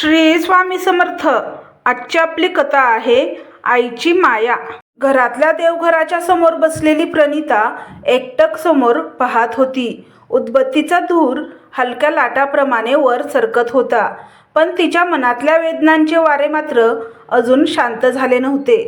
श्री स्वामी समर्थ. आजची आपली कथा आहे आईची माया. घरातल्या देवघराच्या समोर बसलेली प्रणिता एकटक समोर पाहत होती. उदबत्तीचा धूर हलक्या लाटाप्रमाणे वर सरकत होता. पण तिच्या मनातल्या वेदनांचे वारे मात्र अजून शांत झाले नव्हते.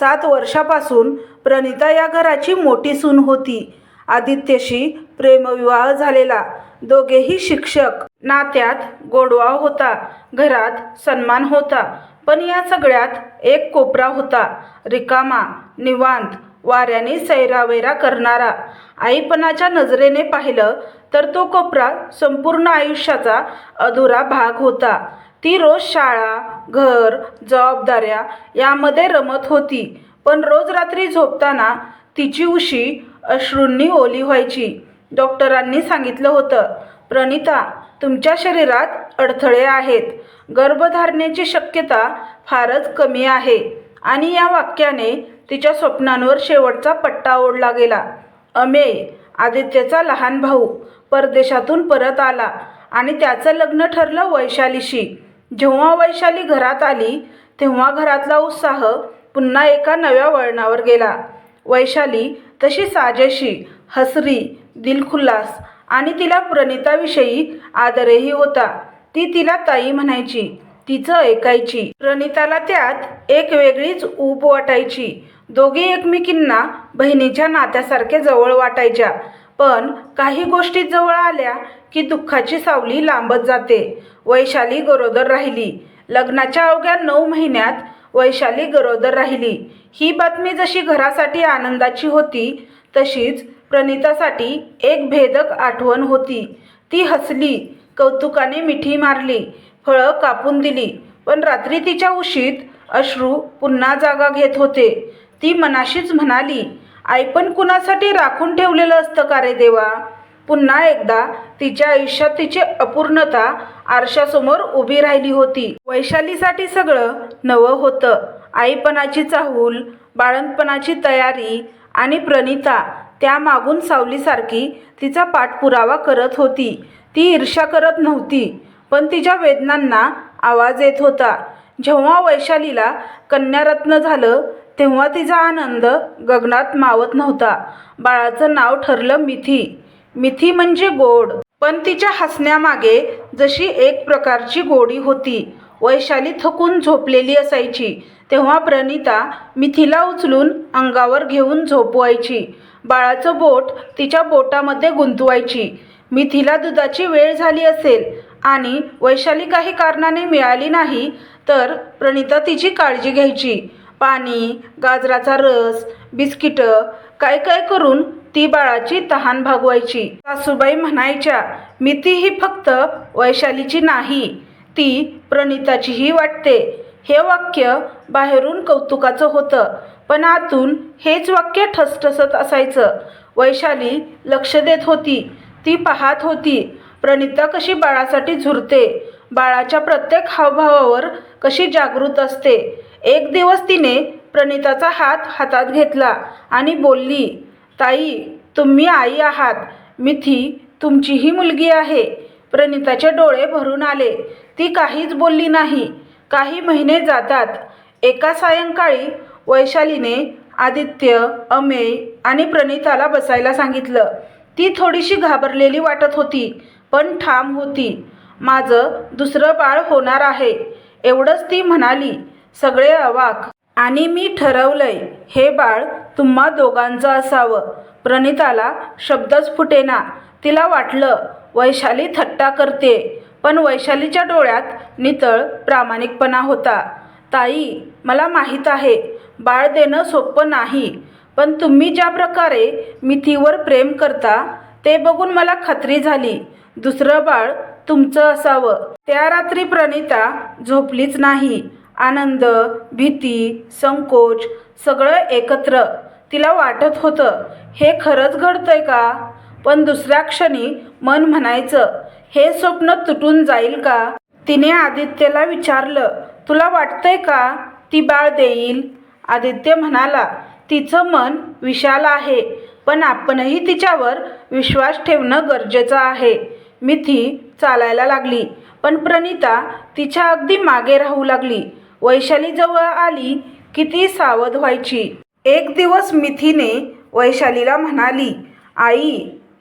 सात वर्षापासून प्रणिता या घराची मोठी सून होती. आदित्यशी प्रेमविवाह झालेला. दोघेही शिक्षक. नात्यात गोडवा होता घरात सन्मान होता पण या सगळ्यात एक कोपरा होता. रिकामा निवांत वाऱ्याने सैरावैरा करणारा. आईपणाच्या नजरेने पाहिलं तर तो कोपरा संपूर्ण आयुष्याचा अधुरा भाग होता. ती रोज शाळा घर जबाबदाऱ्या यामध्ये रमत होती पण रोज रात्री झोपताना तिची उशी अश्रूंनी ओली व्हायची. डॉक्टरांनी सांगितलं होतं प्रणिता तुमच्या शरीरात अडथळे आहेत. गर्भधारणेची शक्यता फारच कमी आहे आणि या वाक्याने तिच्या स्वप्नांवर शेवटचा पट्टा ओढला गेला. अमेय आदित्यचा लहान भाऊ परदेशातून परत आला आणि त्याचं लग्न ठरलं वैशालीशी. जेव्हा वैशाली घरात आली तेव्हा घरातला उत्साह पुन्हा एका नव्या वळणावर गेला. वैशाली तशी साजेशी हसरी दिलखुल्लास आणि तिला प्रणिताविषयी आदरही होता. ती तिला ताई म्हणायची तिचं ऐकायची. प्रणिताला त्यात एक वेगळीच ऊब वाटायची. दोघी एकमेकींना बहिणीच्या नात्यासारखे जवळ वाटायच्या. पण काही गोष्टी जवळ आल्या की दुःखाची सावली लांबत जाते. वैशाली गरोदर राहिली. लग्नाच्या अवघ्या नऊ महिन्यात वैशाली गरोदर राहिली. ही बातमी जशी घरासाठी आनंदाची होती तशीच प्रणितासाठी एक भेदक आठवण होती. ती हसली कौतुकाने मिठी मारली फळं कापून दिली पण रात्री तिच्या उशीत अश्रू पुन्हा जागा घेत होते. ती मनाशीच म्हणाली आई पण कुणासाठी राखून ठेवलेलं असतं का रे देवा? पुन्हा एकदा तिच्या आयुष्यात तिची अपूर्णता आरशासमोर उभी राहिली होती. वैशालीसाठी सगळं नवं होतं. आईपणाची चाहूल बाळंतपणाची तयारी आणि प्रणिता त्यामागून सावलीसारखी तिचा पाठपुरावा करत होती. ती ईर्ष्या करत नव्हती पण तिच्या वेदनांना आवाज येत होता. जेव्हा वैशालीला कन्यारत्न झालं तेव्हा तिचा आनंद गगनात मावत नव्हता. बाळाचं नाव ठरलं मिथी. मिथी म्हणजे गोड. पण तिच्या हसण्यामागे जशी एक प्रकारची गोडी होती. वैशाली थकून झोपलेली असायची. तेव्हा प्रणिता मिथीला उचलून अंगावर घेऊन झोपवायची. बाळाचं बोट तिच्या बोटामध्ये गुंतवायची. मिथीला दुधाची वेळ झाली असेल आणि वैशाली काही कारणाने मिळाली नाही तर प्रणिता तिची काळजी घ्यायची. पाणी गाजराचा रस बिस्किटं काय काय करून ती बाळाची तहान भागवायची. सासूबाई म्हणायच्या मिती ही फक्त वैशालीची नाही ती प्रणिताचीही वाटते. हे वाक्य बाहेरून कौतुकाचं होतं. पण आतून हेच वाक्य ठसठसत असायचं. वैशाली लक्ष देत होती. ती पाहत होती प्रणिता कशी बाळासाठी झुरते? बाळाच्या प्रत्येक हावभावावर कशी जागृत असते? एक दिवस तिने प्रणिताचा हात हातात घेतला आणि बोलली ताई तुम्ही आई आहात. मिथी तुमचीही मुलगी आहे. प्रणिताचे डोळे भरून आले. ती काहीच बोलली नाही. काही महिने जातात. एका सायंकाळी वैशालीने आदित्य अमेय आणि प्रणिताला बसायला सांगितलं. ती थोडीशी घाबरलेली वाटत होती पण ठाम होती. माझं दुसरं बाळ होणार आहे एवढंच ती म्हणाली. सगळे अवाक आणि मी ठरवलंय हे बाळ तुम्हा दोघांचं असावं. प्रणिताला शब्दच फुटेना. तिला वाटलं वैशाली थट्टा करते पण वैशालीच्या डोळ्यात नितळ प्रामाणिकपणा होता. ताई मला माहीत आहे बाळ देणं सोपं नाही. पण तुम्ही ज्या प्रकारे मिथीवर प्रेम करता ते बघून मला खात्री झाली. दुसरं बाळ तुमचं असावं. त्या रात्री प्रणिता झोपलीच नाही. आनंद भीती संकोच सगळं एकत्र. तिला वाटत होतं हे खरंच घडतंय का? पण दुसऱ्या क्षणी मन म्हणायचं हे स्वप्न तुटून जाईल का? तिने आदित्यला विचारलं तुला वाटतंय का ती बाळ देईल? आदित्य म्हणाला तिचं मन विशाल आहे पण आपणही तिच्यावर विश्वास ठेवणं गरजेचं आहे. मिथी चालायला लागली पण प्रणिता तिच्या अगदी मागे राहू लागली. वैशाली जवळ आली की ती सावध व्हायची. एक दिवस मिथीने वैशालीला म्हणाली आई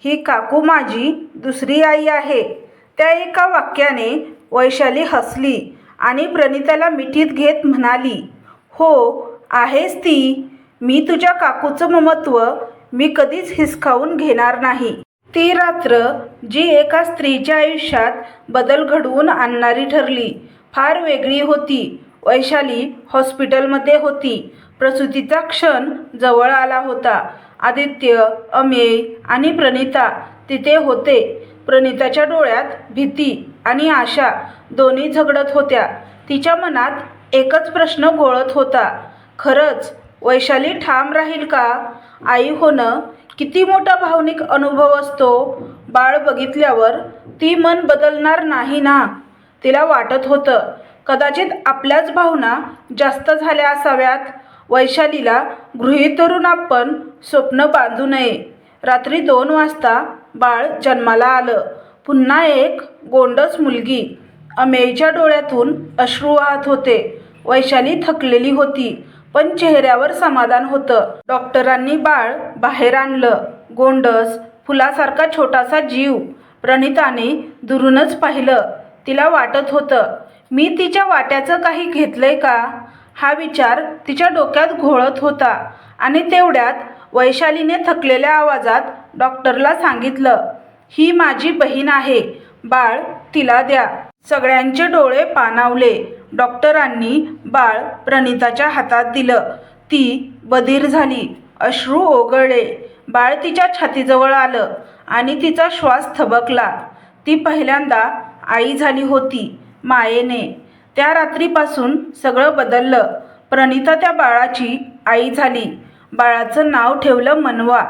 ही काकू माझी दुसरी आई आहे. त्या एका वाक्याने वैशाली हसली आणि प्रणिताला मिठीत घेत म्हणाली हो आहेस ती. मी तुझ्या काकूचं ममत्व मी कधीच हिसकावून घेणार नाही. ती रात्र जी एका स्त्रीच्या आयुष्यात बदल घडवून आणणारी ठरली फार वेगळी होती. वैशाली हॉस्पिटलमध्ये होती. प्रसूतीचा क्षण जवळ आला होता. आदित्य अमेय आणि प्रणिता तिथे होते. प्रणिताच्या डोळ्यात भीती आणि आशा दोन्ही झगडत होत्या. तिच्या मनात एकच प्रश्न घोळत होता. खरंच वैशाली ठाम राहील का? आई होणं किती मोठा भावनिक अनुभव असतो. बाळ बघितल्यावर ती मन बदलणार नाही ना? तिला वाटत होतं कदाचित आपल्याच भावना जास्त झाल्या असाव्यात. वैशालीला गृहीत धरून आपण स्वप्न बांधू नये. रात्री दोन वाजता बाळ जन्माला आलं. पुन्हा एक गोंडस मुलगी अमेयच्या डोळ्यातून अश्रू वाहत होते. वैशाली थकलेली होती. पण चेहऱ्यावर समाधान होतं. डॉक्टरांनी बाळ बाहेर आणलं. गोंडस फुलासारखा छोटासा जीव प्रणिताने दुरूनच पाहिलं. तिला वाटत होतं मी तिच्या वाट्याचं काही घेतलंय का? हा विचार तिच्या डोक्यात घोळत होता आणि तेवढ्यात वैशालीने थकलेल्या आवाजात डॉक्टरला सांगितलं ही माझी बहीण आहे. बाळ तिला द्या. सगळ्यांचे डोळे पाणावले. डॉक्टरांनी बाळ प्रणिताच्या हातात दिलं. ती बधीर झाली. अश्रू ओघळले. बाळ तिच्या छातीजवळ आलं आणि तिचा श्वास थबकला. ती पहिल्यांदा आई झाली होती मायेने. त्या रात्रीपासून सगळं बदललं. प्रणिता त्या बाळाची आई झाली. बाळाचं नाव ठेवलं मनवा.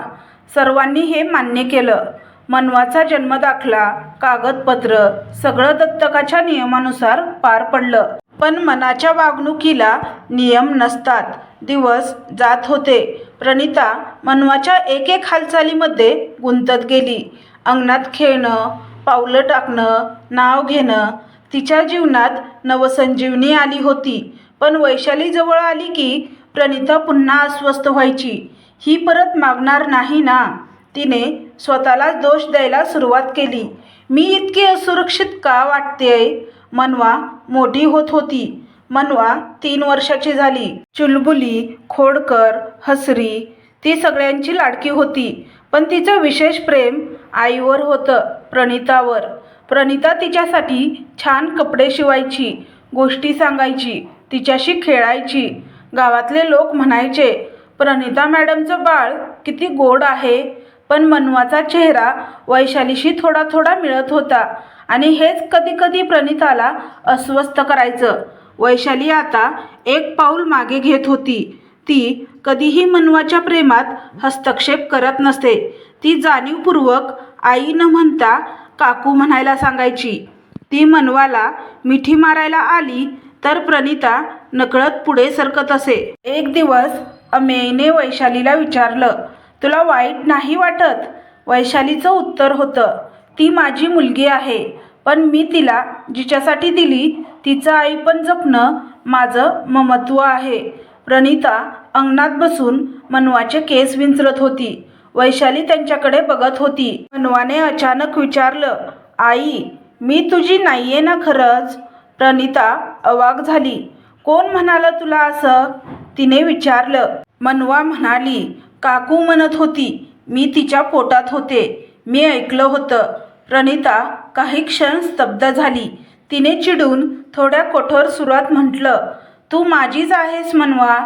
सर्वांनी हे मान्य केलं. मनवाचा जन्मदाखला कागदपत्र सगळं दत्तकाच्या नियमानुसार पार पडलं. पण मनाच्या वागणुकीला नियम नसतात. दिवस जात होते. प्रणिता मनवाच्या एक एक हालचालीमध्ये गुंतत गेली. अंगणात खेळणं पावलं टाकणं नाव घेणं तिच्या जीवनात नवसंजीवनी आली होती. पण वैशाली जवळ आली की प्रणिता पुन्हा अस्वस्थ व्हायची. ही परत मागणार नाही ना? तिने स्वतःलाच दोष द्यायला सुरुवात केली. मी इतकी असुरक्षित का वाटतेय? मनवा मोठी होत होती. मनवा तीन वर्षाची झाली. चुलबुली खोडकर हसरी ती सगळ्यांची लाडकी होती. पण तिचं विशेष प्रेम आईवर होतं प्रणितावर. प्रणिता तिच्यासाठी छान कपडे शिवायची गोष्टी सांगायची तिच्याशी खेळायची. गावातले लोक म्हणायचे प्रणिता मॅडमचं बाळ किती गोड आहे. पण मनवाचा चेहरा वैशालीशी थोडा थोडा मिळत होता. आणि हेच कधी कधी प्रणिताला अस्वस्थ करायचं. वैशाली आता एक पाऊल मागे घेत होती. ती कधीही मनवाच्या प्रेमात हस्तक्षेप करत नसते. ती जाणीवपूर्वक आई न म्हणता काकू म्हणायला सांगायची. ती मनवाला मिठी मारायला आली तर प्रणिता नकळत पुढे सरकत असे. एक दिवस अमेयने वैशालीला विचारलं तुला वाईट नाही वाटत? वैशालीचं उत्तर होतं ती माझी मुलगी आहे पण मी तिला जिच्यासाठी दिली तिचं आई पण जपणं माझं ममत्व आहे. प्रणिता अंगणात बसून मनवाचे केस विंचरत होती. वैशाली त्यांच्याकडे बघत होती. मनवाने अचानक विचारलं आई मी तुझी नाही आहे ना खरंच? प्रणिता अवाक झाली. कोण म्हणालं तुला असं? तिने विचारलं. मनवा म्हणाली काकू म्हणत होती मी तिच्या पोटात होते. मी ऐकलं होतं. प्रणिता काही क्षण स्तब्ध झाली. तिने चिडून थोड्या कठोर सुरात म्हटलं तू माझीच आहेस म्हणवा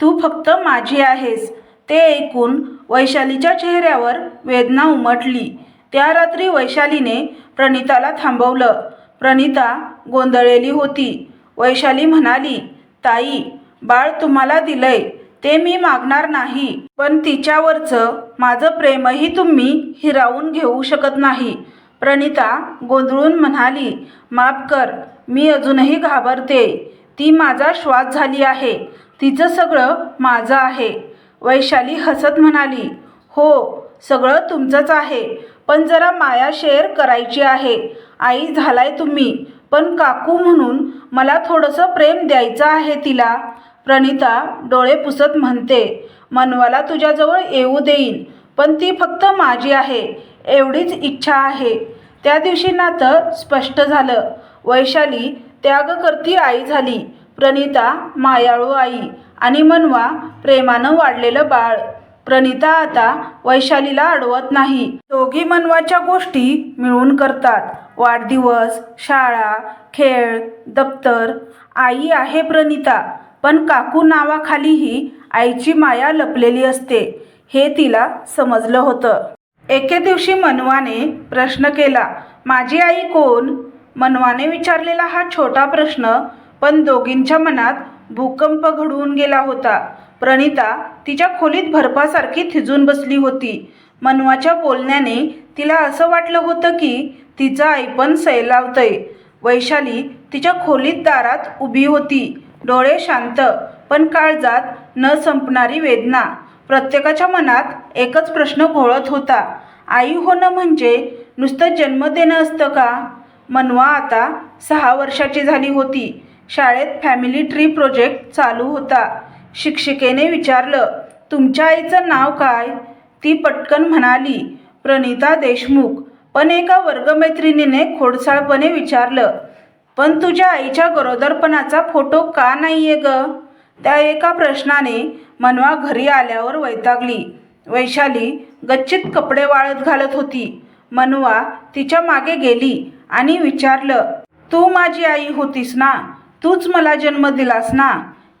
तू फक्त माझी आहेस. ते ऐकून वैशालीच्या चेहऱ्यावर वेदना उमटली. त्या रात्री वैशालीने प्रणिताला थांबवलं. प्रणिता गोंधळलेली होती. वैशाली म्हणाली ताई बाळ तुम्हाला दिलंय. ते मी मागणार नाही पण तिच्यावरचं माझं प्रेमही तुम्ही हिरावून घेऊ शकत नाही. प्रणिता गोंधळून म्हणाली माफ कर मी अजूनही घाबरते. ती माझा श्वास झाली आहे. तिचं सगळं माझं आहे. वैशाली हसत म्हणाली हो सगळं तुमचंच आहे पण जरा माया शेअर करायची आहे. आई झालाय तुम्ही पण काकू म्हणून मला थोडंसं प्रेम द्यायचं आहे तिला. प्रणिता डोळे पुसत म्हणते मनवाला तुझ्याजवळ येऊ देईन पण ती फक्त माझी आहे एवढीच इच्छा आहे. त्या दिवशी नातं स्पष्ट झालं. वैशाली त्याग करती आई झाली. प्रणिता मायाळू आई आणि मनवा प्रेमानं वाढलेलं बाळ. प्रणिता आता वैशालीला अडवत नाही. दोघी मनवाच्या गोष्टी मिळून करतात. वाढदिवस शाळा खेळ दप्तर. आई आहे प्रणिता. पण काकू नावाखालीही आईची माया लपलेली असते हे तिला समजलं होतं. एके दिवशी मनवाने प्रश्न केला माझी आई कोण? मनवाने विचारलेला हा छोटा प्रश्न पण दोघींच्या मनात भूकंप घडवून गेला होता. प्रणिता तिच्या खोलीत भरपासारखी थिजून बसली होती. मनवाच्या बोलण्याने तिला असं वाटलं होतं की तिचं आईपण सैलावतंय. वैशाली तिच्या खोलीत दारात उभी होती. डोळे शांत पण काळजात न संपणारी वेदना. प्रत्येकाच्या मनात एकच प्रश्न घोळत होता. आई होणं म्हणजे नुसतं जन्म देणं असतं का? मनवा आता सहा वर्षाची झाली होती. शाळेत फॅमिली ट्री प्रोजेक्ट चालू होता. शिक्षिकेने विचारलं तुमच्या आईचं नाव काय? ती पटकन म्हणाली प्रणिता देशमुख. पण एका वर्गमैत्रिणीने खोडसाळपणे विचारलं पण तुझ्या आईच्या गरोदरपणाचा फोटो का नाही आहे ग? त्या एका प्रश्नाने मनवा घरी आल्यावर वैतागली. वैशाली गच्चीत कपडे वाळत घालत होती. मनवा तिच्यामागे गेली आणि विचारलं तू माझी आई होतीस ना? तूच मला जन्म दिलास ना?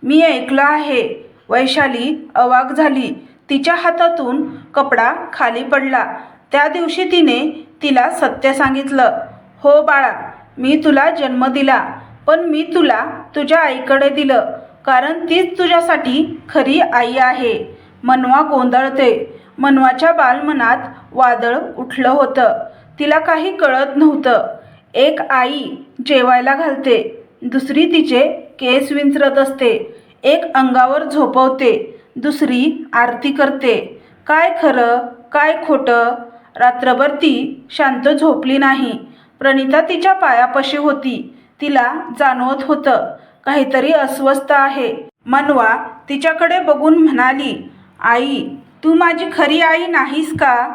मी ऐकलं आहे. वैशाली अवाक झाली. तिच्या हातातून कपडा खाली पडला. त्या दिवशी तिने तिला सत्य सांगितलं हो बाळा मी तुला जन्म दिला पण मी तुला तुझ्या आईकडे दिलं कारण तीच तुझ्यासाठी खरी आई आहे. मनवा गोंधळते. मनवाच्या बालमनात वादळ उठलं होतं. तिला काही कळत नव्हतं. एक आई जेवायला घालते दुसरी तिचे केस विंचरत असते एक अंगावर झोपवते दुसरी आरती करते. काय खरं काय खोटं? रात्रभर ती शांत झोपली नाही. प्रणिता तिच्या पायापाशी होती. तिला जाणवत होतं काहीतरी अस्वस्थ आहे. मनवा तिच्याकडे बघून म्हणाली आई तू माझी खरी आई नाहीस का?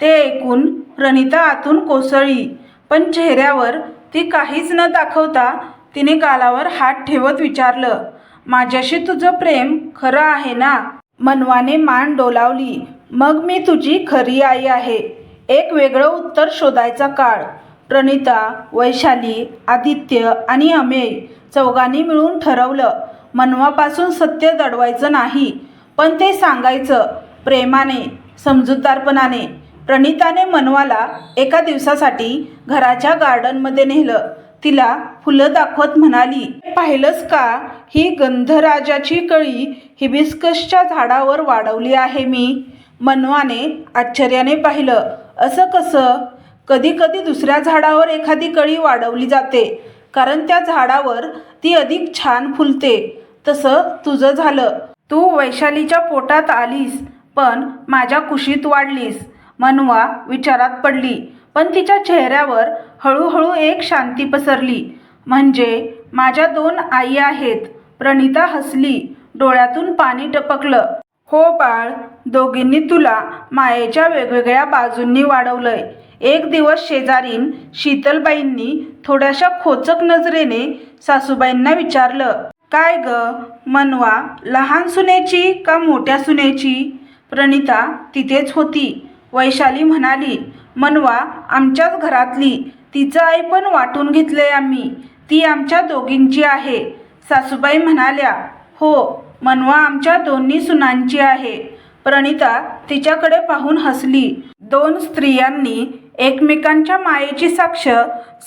ते ऐकून प्रणिता आतून कोसळली पण चेहऱ्यावर ती काहीच न दाखवता तिने गालावर हात ठेवत विचारलं माझ्याशी तुझं प्रेम खरं आहे ना? मनवाने मान डोलावली मग मी तुझी खरी आई आहे. एक वेगळं उत्तर शोधायचा काळ. प्रणिता वैशाली आदित्य आणि अमेय चौघांनी मिळून ठरवलं मनवापासून सत्य दडवायचं नाही पण ते सांगायचं प्रेमाने समजूतदारपणाने प्रणिताने मनवाला एका दिवसासाठी घराच्या गार्डनमध्ये नेलं तिला फुलं दाखवत म्हणाली पाहिलंस का? ही गंधराजाची कळी हिबिस्कसच्या झाडावर वाढवली आहे मी. मनवाने आश्चर्याने पाहिलं असं कसं? कधी कधी दुसऱ्या झाडावर एखादी कळी वाढवली जाते कारण त्या झाडावर ती अधिक छान फुलते. तसं तुझं झालं. तू वैशालीच्या पोटात आलीस पण माझ्या कुशीत वाढलीस मनवा विचारात पडली पण तिच्या चेहऱ्यावर हळूहळू एक शांती पसरली. म्हणजे माझ्या दोन आई आहेत प्रणिता हसली डोळ्यातून पाणी टपकलं. हो बाळ दोघींनी तुला मायेच्या वेगवेगळ्या बाजूंनी वाढवलंय. एक दिवस शेजारीन शीतलबाईंनी थोड्याशा खोचक नजरेने सासूबाईंना विचारलं काय ग मनवा लहान सुनेची का मोठ्या सुनेची? प्रणिता तिथेच होती. वैशाली म्हणाली मनवा आमच्याच घरातली तिचं आई पण वाटून घेतलंय आम्ही ती आमच्या दोघींची आहे. सासूबाई म्हणाल्या हो मनवा आमच्या दोन्ही सुनांची आहे. प्रणिता तिच्याकडे पाहून हसली. दोन स्त्रियांनी एकमेकांच्या मायेची साक्ष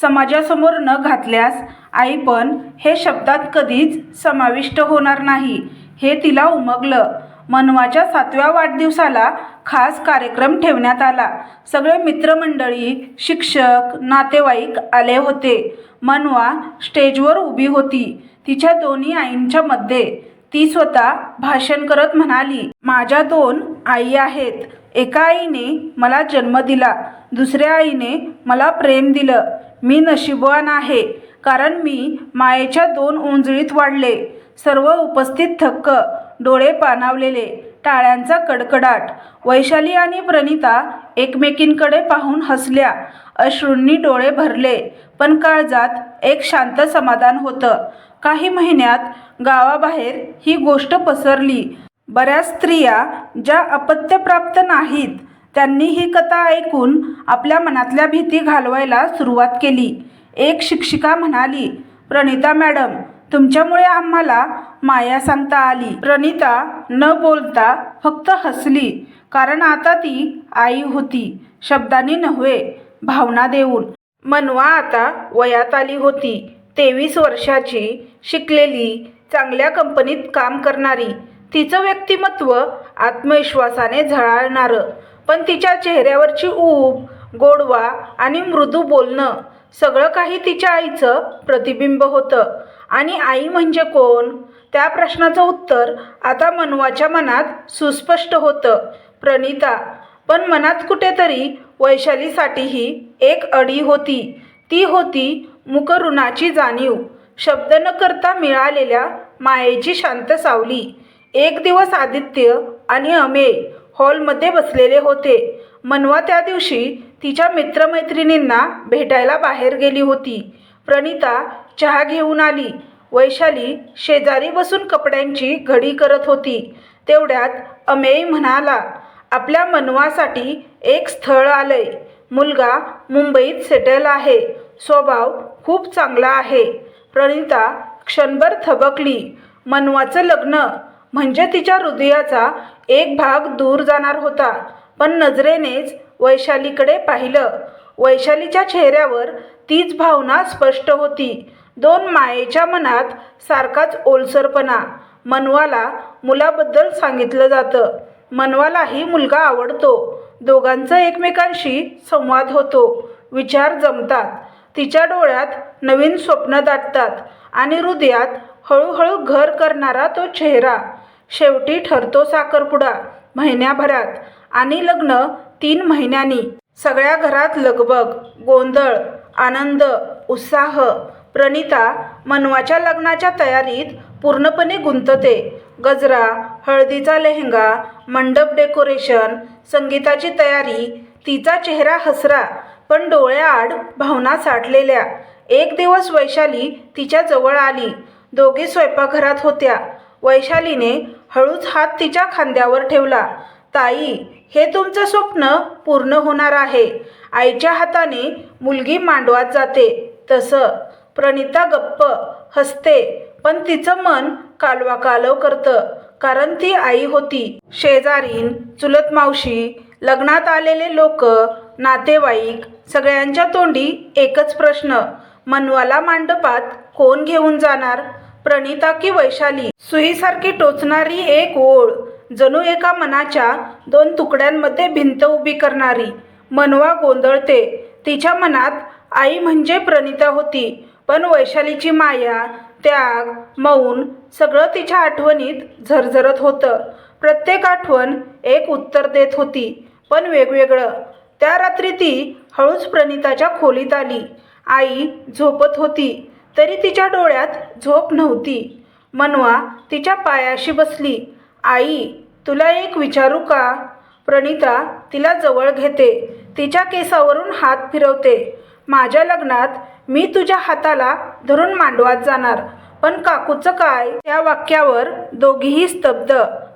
समाजासमोर न घातल्यास आई पण हे शब्दात कधीच समाविष्ट होणार नाही. हे तिला उमगलं. मनवाच्या सातव्या वाढदिवसाला खास कार्यक्रम ठेवण्यात आला. सगळे मित्रमंडळी शिक्षक नातेवाईक आले होते. मनवा स्टेजवर उभी होती. तिच्या दोन्ही आईंच्या मध्ये ती स्वतः भाषण करत म्हणाली माझ्या दोन आई आहेत. एका आईने मला जन्म दिला. दुसऱ्या आईने मला प्रेम दिलं. मी नशीबवान आहे कारण मी मायेच्या दोन उंजळीत वाढले. सर्व उपस्थित थक्क डोळे पाणावलेले टाळ्यांचा कडकडाट वैशाली आणि प्रणिता एकमेकींकडे पाहून हसल्या. अश्रूंनी डोळे भरले पण काळजात एक शांत समाधान होतं. काही महिन्यात गावाबाहेर ही गोष्ट पसरली. बऱ्याच स्त्रिया ज्या अपत्यप्राप्त नाहीत त्यांनी ही कथा ऐकून आपल्या मनातल्या भीती घालवायला सुरुवात केली. एक शिक्षिका म्हणाली प्रणिता मॅडम तुमच्यामुळे आम्हाला माया सांगता आली. प्रणिता न बोलता फक्त हसली कारण आता ती आई होती. शब्दांनी नव्हे भावना देऊन. मनवा आता वयात आली होती. तेवीस वर्षाची शिकलेली चांगल्या कंपनीत काम करणारी. तिचं व्यक्तिमत्व आत्मविश्वासाने झळाळणारं पण तिच्या चेहऱ्यावरची ऊब गोडवा आणि मृदू बोलणं सगळं काही तिच्या आईचं प्रतिबिंब होतं. आणि आई म्हणजे कोण? त्या प्रश्नाचं उत्तर आता मनवाच्या मनात सुस्पष्ट होतं. प्रणिता पण मनात कुठेतरी वैशालीसाठीही एक अडी होती. ती होती मुकरुणाची जाणीव शब्द न करता मिळालेल्या मायेची शांत सावली. एक दिवस आदित्य आणि अमेय हॉलमध्ये बसलेले होते. मनवा त्या दिवशी तिच्या मित्रमैत्रिणींना भेटायला बाहेर गेली होती. प्रणिता चहा घेऊन आली. वैशाली शेजारी बसून कपड्यांची घडी करत होती. तेवढ्यात अमेय म्हणाला आपल्या मनवासाठी एक स्थळ आलंय. मुलगा मुंबईत सेटल आहे. स्वभाव खूप चांगला आहे. प्रणिता क्षणभर थबकली. मनवाचं लग्न म्हणजे तिच्या हृदयाचा एक भाग दूर जाणार होता. पण नजरेनेच वैशालीकडे पाहिलं. वैशालीच्या चेहऱ्यावर तीच भावना स्पष्ट होती. दोन मायेच्या मनात सारखाच ओलसरपणा. मनवाला मुलाबद्दल सांगितलं जातं. मनवालाही मुलगा आवडतो. दोघांचा एकमेकांशी संवाद होतो. विचार जमतात. तिच्या डोळ्यात नवीन स्वप्न दाटतात आणि हृदयात हळूहळू घर करणारा तो चेहरा. शेवटी ठरतो साखरपुडा. महिन्याभरात. आणि लग्न तीन महिन्यांनी. सगळ्या घरात लगबग गोंधळ आनंद उत्साह. प्रणिता मनवाच्या लग्नाच्या तयारीत पूर्णपणे गुंतते. गजरा हळदीचा लेहंगा मंडप डेकोरेशन संगीताची तयारी तिचा चेहरा हसरा पण डोळ्याआड भावना साठलेल्या. एक दिवस वैशाली तिच्या जवळ आली. दोघी स्वयंपाकघरात होत्या. वैशालीने हळूच हात तिच्या खांद्यावर ठेवला. ताई हे तुमचं स्वप्न पूर्ण होणार आहे. आईच्या हाताने मुलगी मांडवात जाते. तसं. प्रणिता गप्प हसते पण तिचं मन कालवाकालव करतं कारण ती आई होती. शेजारीन चुलत मावशी लग्नात आलेले लोक नातेवाईक सगळ्यांच्या तोंडी एकच प्रश्न मनवाला मांडपात कोण घेऊन जाणार? प्रणिता की वैशाली. सुईसारखी टोचणारी एक ओळ जणू एका मनाच्या दोन तुकड्यांमध्ये भिंत उभी करणारी. मनवा गोंधळते. तिच्या मनात आई म्हणजे प्रणिता होती पण वैशालीची माया त्याग मौन सगळं तिच्या आठवणीत झरझरत होतं. प्रत्येक आठवण एक उत्तर देत होती पण वेगवेगळं. त्या रात्री ती हळूच प्रणिताच्या खोलीत आली. आई झोपत होती. तरी तिच्या डोळ्यात झोप नव्हती. मनवा तिच्या पायाशी बसली. आई तुला एक विचारू का? प्रणिता तिला जवळ घेते. तिच्या केसावरून हात फिरवते. माझ्या लग्नात मी तुझ्या हाताला धरून मांडवात जाणार. पण काकूचं काय? त्या वाक्यावर दोघीही स्तब्ध.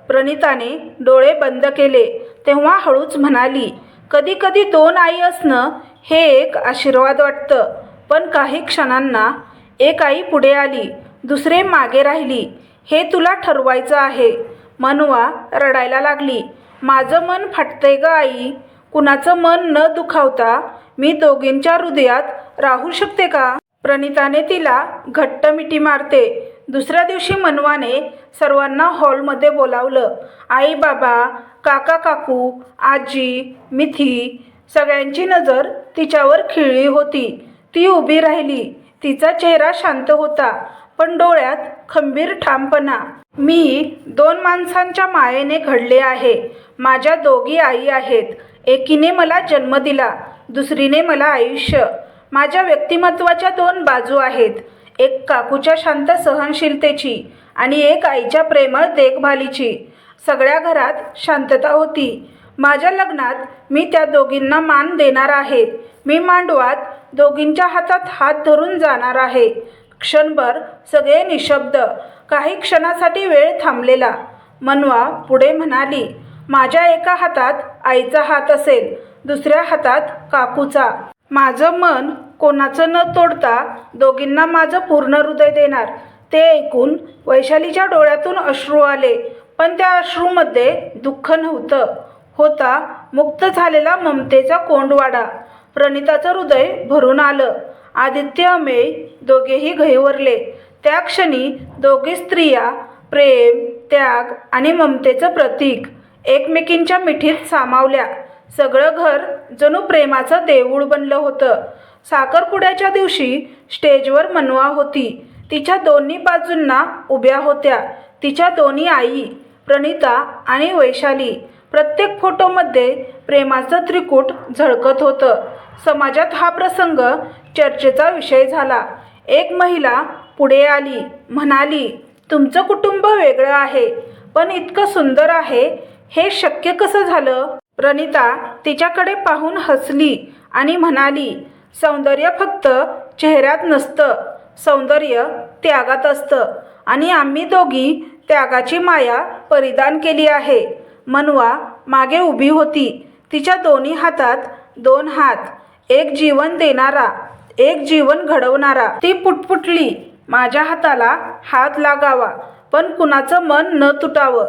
प्रणिताने डोळे बंद केले. तेव्हा हळूच म्हणाली कधी कधी दोन आई असणं हे एक आशीर्वाद वाटतं. पण काही क्षणांना एक आई पुढे आली दुसरे मागे राहिली. हे तुला ठरवायचं आहे. मनवा रडायला लागली. माझं मन फाटतंय ग आई. कुणाचं मन न दुखावता मी दोघींच्या हृदयात राहू शकते का? प्रणिताने तिला घट्ट मिठी मारते. दुसऱ्या दिवशी मनवाने सर्वांना हॉलमध्ये बोलावलं. आई बाबा काका काकू आजी मिथी सगळ्यांची नजर तिच्यावर खिळली होती. ती उभी राहिली. तिचा चेहरा शांत होता पण डोळ्यात खंबीर ठामपणा. मी दोन माणसांच्या मायेने घडले आहे. माझ्या दोघी आई आहेत. एकीने मला जन्म दिला दुसरीने मला आयुष्य. माझ्या व्यक्तिमत्वाच्या दोन बाजू आहेत एक काकूच्या शांत सहनशीलतेची आणि एक आईच्या प्रेमळ देखभालीची. सगळ्या घरात शांतता होती. माझ्या लग्नात मी त्या दोघींना मान देणार आहे. मी मांडवात दोघींच्या हातात हात धरून जाणार आहे. क्षणभर सगळे निशब्द. काही क्षणासाठी वेळ थांबलेला. मनवा पुढे म्हणाली माझ्या एका हातात आईचा हात असेल दुसऱ्या हातात काकूचा. माझं मन कोणाचं न तोडता दोघींना माझं पूर्ण हृदय देणार. ते ऐकून वैशालीच्या डोळ्यातून अश्रू आले पण त्या अश्रूमध्ये दुःख नव्हतं. होता. मुक्त झालेला ममतेचा कोंडवाडा. प्रणिताचं हृदय भरून आलं. आदित्य अमेय दोघेही गहिवरले त्या क्षणी दोघी स्त्रिया प्रेम त्याग आणि ममतेचं प्रतीक एकमेकींच्या मिठीत सामावल्या. सगळं घर जणू प्रेमाचं देऊळ बनलं होतं. साखरपुड्याच्या दिवशी स्टेजवर मनवा होती. तिच्या दोन्ही बाजूंना उभ्या होत्या. तिच्या दोन्ही आई प्रणिता आणि वैशाली प्रत्येक फोटोमध्ये प्रेमाचं त्रिकूट झळकत होतं. समाजात हा प्रसंग चर्चेचा विषय झाला. एक महिला पुढे आली म्हणाली तुमचं कुटुंब वेगळं आहे पण इतकं सुंदर आहे. हे शक्य कसं झालं? प्रणिता तिच्याकडे पाहून हसली आणि म्हणाली सौंदर्य फक्त चेहऱ्यात नसतं. सौंदर्य त्यागात असतं. आणि आम्ही दोघी त्यागाची माया परिधान केली आहे. मनवा मागे उभी होती. तिच्या दोन्ही हातात दोन हात एक जीवन देणारा एक जीवन घडवणारा. ती पुटपुटली माझ्या हाताला हात लागावा पण कुणाचं मन न तुटावं.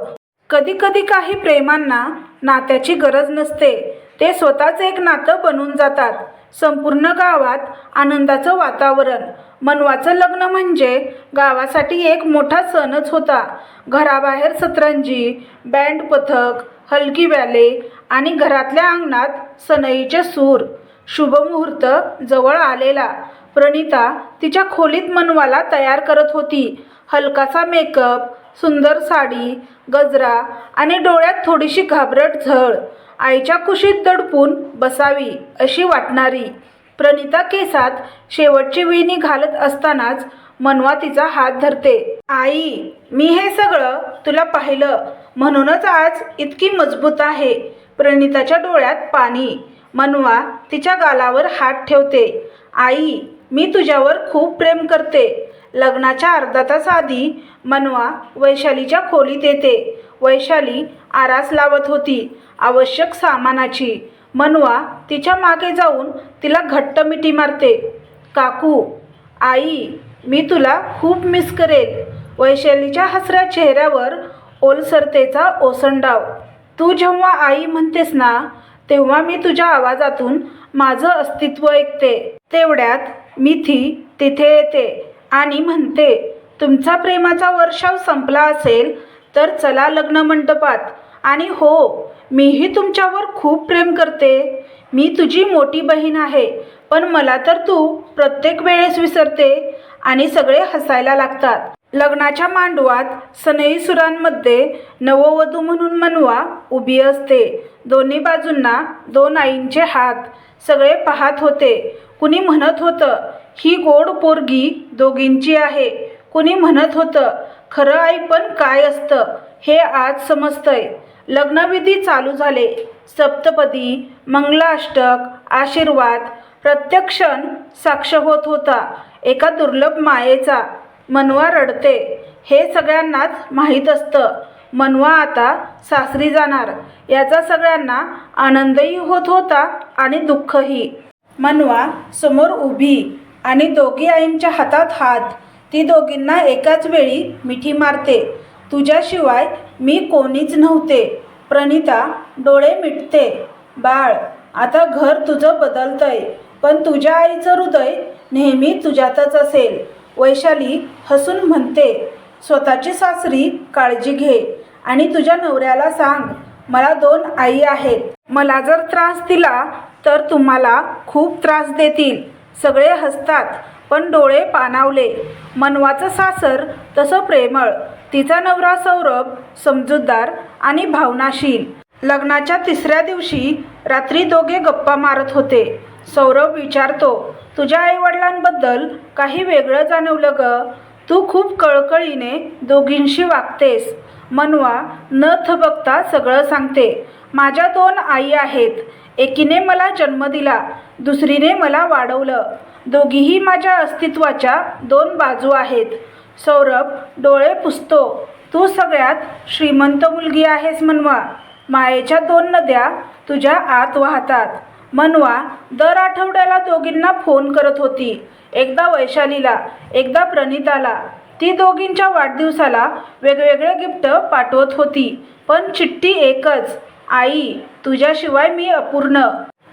कधी कधी काही प्रेमांना नात्याची गरज नसते. ते स्वतःच एक नातं बनून जातात. संपूर्ण गावात आनंदाचं वातावरण. मनवाचं लग्न म्हणजे गावासाठी एक मोठा सणच होता. घराबाहेर सतरंजी बँड पथक हलकी व्याले आणि घरातल्या अंगणात सनईचे सूर. शुभमुहूर्त जवळ आलेला. प्रणिता तिच्या खोलीत मनवाला तयार करत होती. हलकासा मेकअप सुंदर साडी गजरा आणि डोळ्यात थोडीशी घाबरट झळ. आईच्या कुशीत दडपून बसावी अशी वाटणारी प्रणिता केसात शेवटची विणी घालत असतानाच मनवा तिचा हात धरते. आई मी हे सगळं तुला पाहिलं. म्हणूनच आज इतकी मजबूत आहे. प्रणिताच्या डोळ्यात पाणी. मनवा तिच्या गालावर हात ठेवते. आई मी तुझ्यावर खूप प्रेम करते. लग्नाच्या अर्धा तास आधी मनवा वैशालीच्या खोलीत येते. वैशाली आरास लावत होती. आवश्यक सामानाची. मनवा तिच्यामागे जाऊन तिला घट्ट मिठी मारते. काकू आई मी तुला खूप मिस करेल. वैशालीच्या हसऱ्या चेहऱ्यावर ओलसरतेचा ओसंडाव. तू जेव्हा आई म्हणतेस ना तेव्हा मी तुझ्या आवाजातून माझं अस्तित्व ऐकते. तेवढ्यात मिथी तिथे येते आणि म्हणते तुमचा प्रेमाचा वर्षाव संपला असेल तर चला लग्न मंडपात. आणि हो मीही तुमच्यावर खूप प्रेम करते. मी तुझी मोठी बहीण आहे पण मला तर तू प्रत्येक वेळेस विसरते आणि सगळे हसायला लागतात. लग्नाच्या मांडवात सनई सुरांमध्ये नववधू म्हणून मनवा उभी असते. दोन्ही बाजूंना दोन आईंचे हात. सगळे पाहत होते. कुणी म्हणत होतं ही गोड पोरगी दोघींची आहे. कुणी म्हणत होतं खरं आई पण काय असतं हे आज समजतंय. लग्नविधी चालू झाले. सप्तपदी मंगलाष्टक आशीर्वाद प्रत्यक्षण साक्ष होत होता. एका दुर्लभ मायेचा मनवा रडते. हे सगळ्यांनाच माहीत असतं. मनवा आता सासरी जाणार. याचा सगळ्यांना आनंदही होत होता आणि दुःखही. मनवा समोर उभी आणि दोघी आईंच्या हातात हात. ती दोघींना एकाच वेळी मिठी मारते. तुझ्याशिवाय मी कोणीच नव्हते. प्रणिता डोळे मिटते. बाळ आता घर तुझं बदलतंय पण तुझ्या आईचं हृदय नेहमी तुझ्यातच असेल. वैशाली हसून म्हणते स्वतःची सासरी काळजी घे आणि तुझ्या नवऱ्याला सांग मला दोन आई आहेत. मला जर त्रास दिला तर तुम्हाला खूप त्रास देतील. सगळे हसतात पण डोळे पाणावले. मनवाचं सासर तसं प्रेमळ. तिचा नवरा सौरभ समजूतदार आणि भावनाशील. लग्नाच्या तिसऱ्या दिवशी रात्री दोघे गप्पा मारत होते. सौरभ विचारतो तुझ्या आईवडिलांबद्दल काही वेगळं जाणवलं ग? तू खूप कळकळीने दोघींशी वागतेस मनवा न थबकता सगळं सांगते. माझ्या दोन आई आहेत. एकीने मला जन्म दिला दुसरीने मला वाढवलं. दोघीही माझ्या अस्तित्वाच्या दोन बाजू आहेत. सौरभ डोळे पुसतो. तू सगळ्यात श्रीमंत मुलगी आहेस मनवा. मायेच्या दोन नद्या तुझ्या आत वाहतात. मनवा दर आठवड्याला दोघींना फोन करत होती. एकदा वैशालीला एकदा प्रणिताला. ती दोघींच्या वाढदिवसाला वेगवेगळे गिफ्ट पाठवत होती. पण चिठ्ठी एकच. आई तुझ्याशिवाय मी अपूर्ण.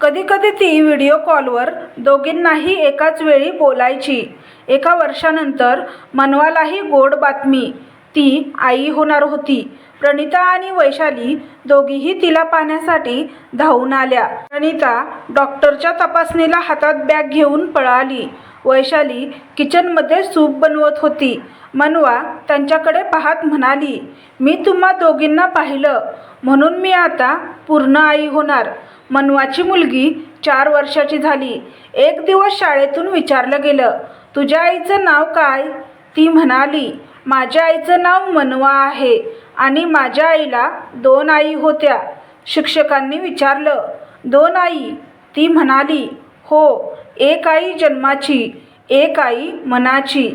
कधी कधी ती व्हिडिओ कॉलवर दोघींनाही एकाच वेळी बोलायची. एका वर्षानंतर मनवालाही गोड बातमी. ती आई होणार होती. प्रणिता आणि वैशाली दोघीही तिला पाहण्यासाठी धावून आल्या. प्रणिता डॉक्टरच्या तपासणीला हातात बॅग घेऊन पळाली. वैशाली किचनमध्ये सूप बनवत होती. मनवा त्यांच्याकडे पाहत म्हणाली मी तुम्हा दोघींना पाहिलं. म्हणून मी आता पूर्ण आई होणार. मनवाची मुलगी चार वर्षाची झाली. एक दिवस शाळेतून विचारलं गेलं तुझ्या आईचं नाव काय? ती म्हणाली माझ्या आईचं नाव मनवा आहे आणि माझ्या आईला दोन आई होत्या. शिक्षकांनी विचारलं दोन आई? ती म्हणाली हो एक आई जन्माची एक आई मनाची.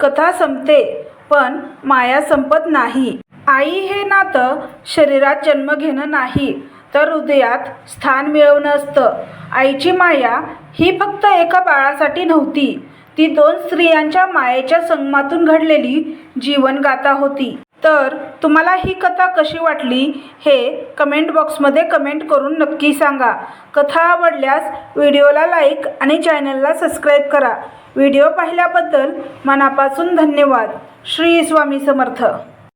कथा संपते पण माया संपत नाही. आई हे नातं शरीरात जन्म घेणं नाही. तर हृदयात स्थान मिळवणं असतं. आईची माया ही फक्त एका बाळासाठी नव्हती. ती दोन स्त्रियांच्या मायेच्या संगमातून घडलेली जीवनगाथा होती. तर तुम्हाला ही कथा कशी वाटली हे कमेंट बॉक्समध्ये कमेंट करून नक्की सांगा. कथा आवडल्यास व्हिडिओला लाईक आणि चॅनलला सबस्क्राईब करा. व्हिडिओ पाहिल्याबद्दल मनापासून धन्यवाद. श्री स्वामी समर्थ.